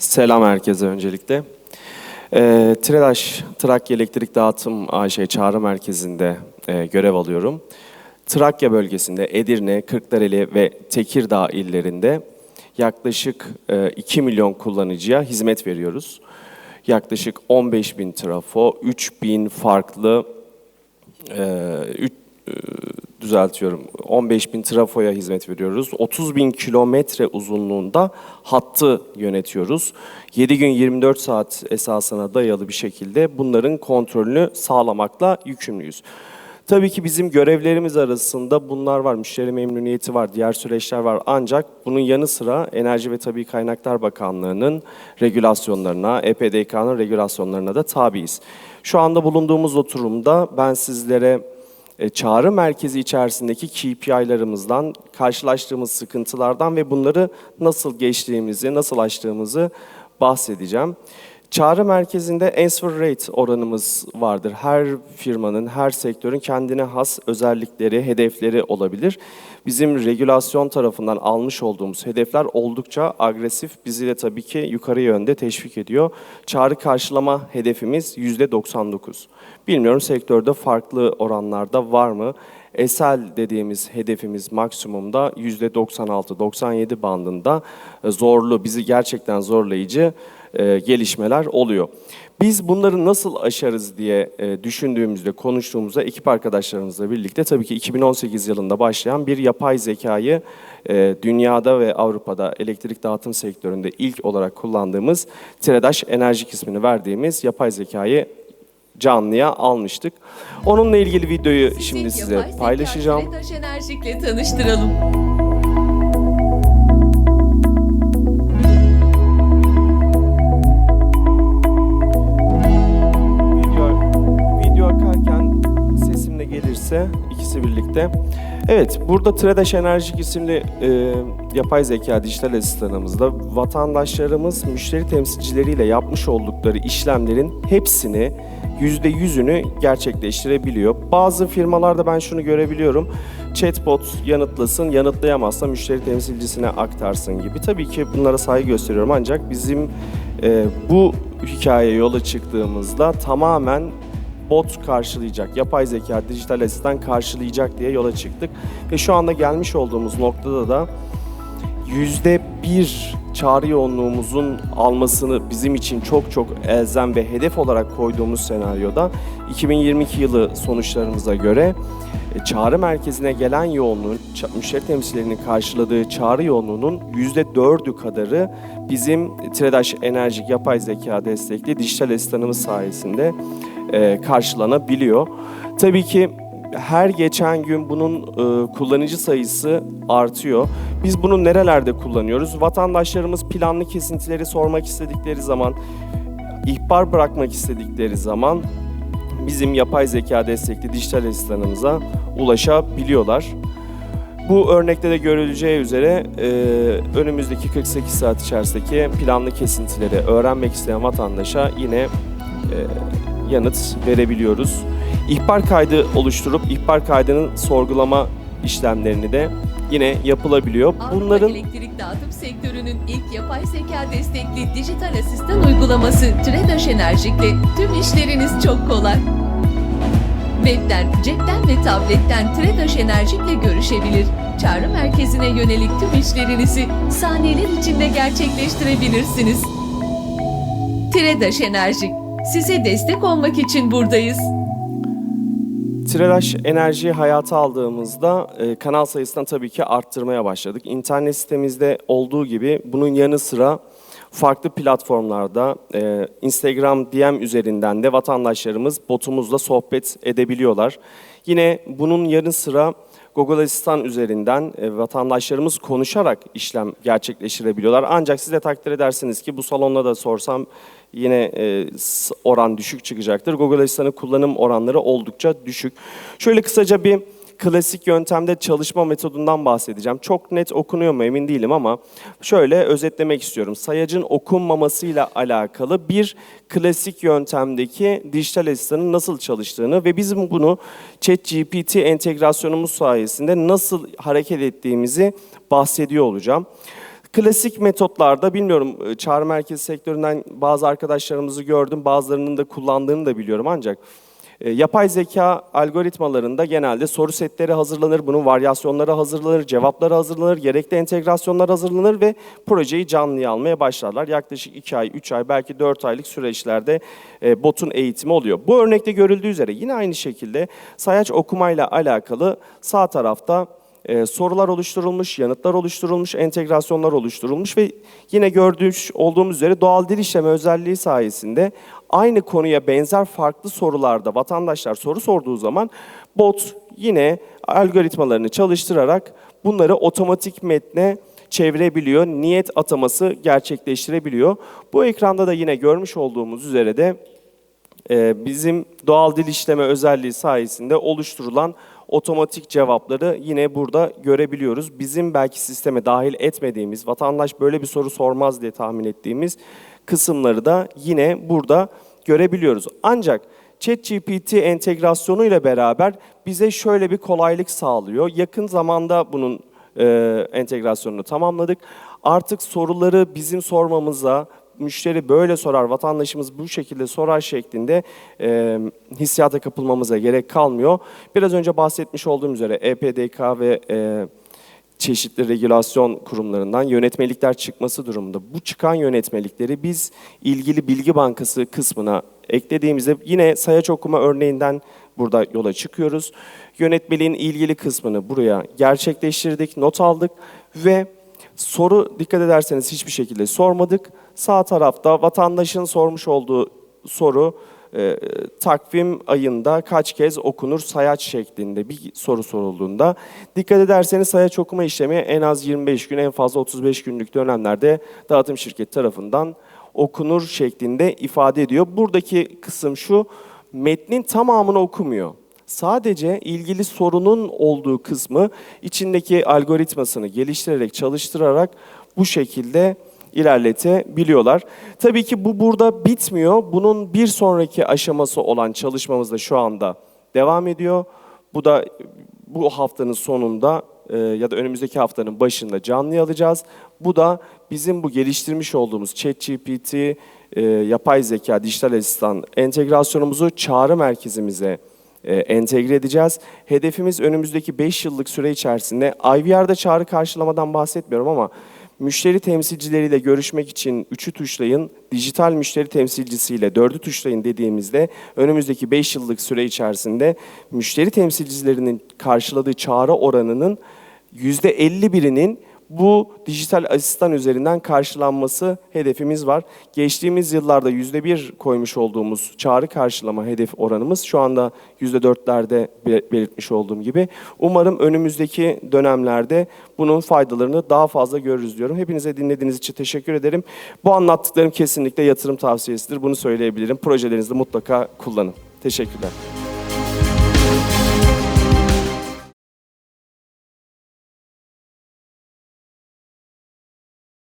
Selam herkese öncelikle. Ee, Tiredaş Trakya Elektrik Dağıtım AŞ Çağrı Merkezi'nde e, görev alıyorum. Trakya bölgesinde Edirne, Kırklareli ve Tekirdağ illerinde yaklaşık e, 2 milyon kullanıcıya hizmet veriyoruz. Yaklaşık 15 bin trafo, 3 bin farklı e, üç- e, düzeltiyorum 15 bin trafoya hizmet veriyoruz. 30 bin kilometre uzunluğunda hattı yönetiyoruz. 7 gün 24 saat esasına dayalı bir şekilde bunların kontrolünü sağlamakla yükümlüyüz. Tabii ki bizim görevlerimiz arasında bunlar var. Müşteri memnuniyeti var, diğer süreçler var. Ancak bunun yanı sıra Enerji ve Tabii Kaynaklar Bakanlığı'nın regülasyonlarına, EPDK'nın regülasyonlarına da tabiiz. Şu anda bulunduğumuz oturumda ben sizlere çağrı merkezi içerisindeki KPI'larımızdan, karşılaştığımız sıkıntılardan ve bunları nasıl geçtiğimizi, nasıl aştığımızı bahsedeceğim. Çağrı merkezinde answer rate oranımız vardır. Her firmanın, her sektörün kendine has özellikleri, hedefleri olabilir. Bizim regülasyon tarafından almış olduğumuz hedefler oldukça agresif. Bizi de tabii ki yukarı yönde teşvik ediyor. Çağrı karşılama hedefimiz %99. Bilmiyorum sektörde farklı oranlarda var mı? Esel dediğimiz hedefimiz maksimumda %96-97 bandında zorlu, bizi gerçekten zorlayıcı e, gelişmeler oluyor. Biz bunları nasıl aşarız diye e, düşündüğümüzde, konuştuğumuzda ekip arkadaşlarımızla birlikte tabii ki 2018 yılında başlayan bir yapay zekayı e, dünyada ve Avrupa'da elektrik dağıtım sektöründe ilk olarak kullandığımız Tiredaş Enerjik ismini verdiğimiz yapay zekayı canlıya almıştık. Onunla ilgili videoyu şimdi size paylaşacağım. Enerjik'le tanıştıralım. Gelirse ikisi birlikte. Evet, burada Tredaş Enerjik isimli e, yapay zeka dijital asistanımızda vatandaşlarımız müşteri temsilcileriyle yapmış oldukları işlemlerin hepsini yüzde yüzünü gerçekleştirebiliyor. Bazı firmalarda ben şunu görebiliyorum. Chatbot yanıtlasın, yanıtlayamazsa müşteri temsilcisine aktarsın gibi. Tabii ki bunlara saygı gösteriyorum ancak bizim e, bu hikayeye yola çıktığımızda tamamen bot karşılayacak, yapay zeka, dijital asistan karşılayacak diye yola çıktık. Ve şu anda gelmiş olduğumuz noktada da yüzde bir çağrı yoğunluğumuzun almasını bizim için çok çok elzem ve hedef olarak koyduğumuz senaryoda 2022 yılı sonuçlarımıza göre e, çağrı merkezine gelen yoğunluğun, müşteri temsilcilerinin karşıladığı çağrı yoğunluğunun yüzde dördü kadarı bizim Tredaş Enerjik Yapay Zeka destekli dijital asistanımız sayesinde e, karşılanabiliyor. Tabii ki her geçen gün bunun e, kullanıcı sayısı artıyor. Biz bunu nerelerde kullanıyoruz? Vatandaşlarımız planlı kesintileri sormak istedikleri zaman, ihbar bırakmak istedikleri zaman bizim yapay zeka destekli dijital asistanımıza ulaşabiliyorlar. Bu örnekte de görüleceği üzere e, önümüzdeki 48 saat içerisindeki planlı kesintileri öğrenmek isteyen vatandaşa yine e, yanıt verebiliyoruz. İhbar kaydı oluşturup ihbar kaydının sorgulama işlemlerini de yine yapılabiliyor. Avrupa Bunların elektrik dağıtım sektörünün ilk yapay zeka destekli dijital asistan uygulaması Türetaş Enerjik'le tüm işleriniz çok kolay. Webden, cepten ve tabletten Türetaş Enerjik'le görüşebilir. Çağrı merkezine yönelik tüm işlerinizi saniyeler içinde gerçekleştirebilirsiniz. Türetaş Enerjik, size destek olmak için buradayız. Tirelaş enerjiyi hayata aldığımızda e, kanal sayısını tabii ki arttırmaya başladık. İnternet sitemizde olduğu gibi bunun yanı sıra farklı platformlarda e, Instagram DM üzerinden de vatandaşlarımız botumuzla sohbet edebiliyorlar. Yine bunun yanı sıra Google Asistan üzerinden e, vatandaşlarımız konuşarak işlem gerçekleştirebiliyorlar. Ancak siz de takdir edersiniz ki bu salonda da sorsam yine e, oran düşük çıkacaktır. Google Asistan'ın kullanım oranları oldukça düşük. Şöyle kısaca bir klasik yöntemde çalışma metodundan bahsedeceğim. Çok net okunuyor mu emin değilim ama şöyle özetlemek istiyorum. Sayacın okunmamasıyla alakalı bir klasik yöntemdeki dijital asistanın nasıl çalıştığını ve bizim bunu ChatGPT entegrasyonumuz sayesinde nasıl hareket ettiğimizi bahsediyor olacağım. Klasik metotlarda bilmiyorum e, çağrı merkezi sektöründen bazı arkadaşlarımızı gördüm. Bazılarının da kullandığını da biliyorum ancak yapay zeka algoritmalarında genelde soru setleri hazırlanır, bunun varyasyonları hazırlanır, cevapları hazırlanır, gerekli entegrasyonlar hazırlanır ve projeyi canlıya almaya başlarlar. Yaklaşık 2 ay, 3 ay, belki 4 aylık süreçlerde e, botun eğitimi oluyor. Bu örnekte görüldüğü üzere yine aynı şekilde sayaç okumayla alakalı sağ tarafta e, sorular oluşturulmuş, yanıtlar oluşturulmuş, entegrasyonlar oluşturulmuş ve yine gördüğümüz olduğumuz üzere doğal dil işleme özelliği sayesinde aynı konuya benzer farklı sorularda vatandaşlar soru sorduğu zaman bot yine algoritmalarını çalıştırarak bunları otomatik metne çevirebiliyor, niyet ataması gerçekleştirebiliyor. Bu ekranda da yine görmüş olduğumuz üzere de e, bizim doğal dil işleme özelliği sayesinde oluşturulan otomatik cevapları yine burada görebiliyoruz. Bizim belki sisteme dahil etmediğimiz, vatandaş böyle bir soru sormaz diye tahmin ettiğimiz kısımları da yine burada görebiliyoruz. Ancak ChatGPT entegrasyonu ile beraber bize şöyle bir kolaylık sağlıyor. Yakın zamanda bunun e, entegrasyonunu tamamladık. Artık soruları bizim sormamıza, müşteri böyle sorar, vatandaşımız bu şekilde sorar şeklinde e, hissiyata kapılmamıza gerek kalmıyor. Biraz önce bahsetmiş olduğum üzere EPDK ve e, çeşitli regülasyon kurumlarından yönetmelikler çıkması durumunda bu çıkan yönetmelikleri biz ilgili bilgi bankası kısmına eklediğimizde yine sayaç okuma örneğinden burada yola çıkıyoruz. Yönetmeliğin ilgili kısmını buraya gerçekleştirdik, not aldık ve soru dikkat ederseniz hiçbir şekilde sormadık. Sağ tarafta vatandaşın sormuş olduğu soru e, takvim ayında kaç kez okunur sayaç şeklinde bir soru sorulduğunda dikkat ederseniz sayaç okuma işlemi en az 25 gün en fazla 35 günlük dönemlerde dağıtım şirketi tarafından okunur şeklinde ifade ediyor. Buradaki kısım şu metnin tamamını okumuyor. Sadece ilgili sorunun olduğu kısmı içindeki algoritmasını geliştirerek, çalıştırarak bu şekilde ilerletebiliyorlar. Tabii ki bu burada bitmiyor. Bunun bir sonraki aşaması olan çalışmamız da şu anda devam ediyor. Bu da bu haftanın sonunda e, ya da önümüzdeki haftanın başında canlı alacağız. Bu da bizim bu geliştirmiş olduğumuz ChatGPT, e, yapay zeka, dijital asistan entegrasyonumuzu çağrı merkezimize e, entegre edeceğiz. Hedefimiz önümüzdeki 5 yıllık süre içerisinde IVR'da çağrı karşılamadan bahsetmiyorum ama müşteri temsilcileriyle görüşmek için 3'ü tuşlayın, dijital müşteri temsilcisiyle 4'ü tuşlayın dediğimizde önümüzdeki 5 yıllık süre içerisinde müşteri temsilcilerinin karşıladığı çağrı oranının %51'inin bu dijital asistan üzerinden karşılanması hedefimiz var. Geçtiğimiz yıllarda %1 koymuş olduğumuz çağrı karşılama hedef oranımız şu anda %4'lerde be- belirtmiş olduğum gibi. Umarım önümüzdeki dönemlerde bunun faydalarını daha fazla görürüz diyorum. Hepinize dinlediğiniz için teşekkür ederim. Bu anlattıklarım kesinlikle yatırım tavsiyesidir. Bunu söyleyebilirim. Projelerinizde mutlaka kullanın. Teşekkürler.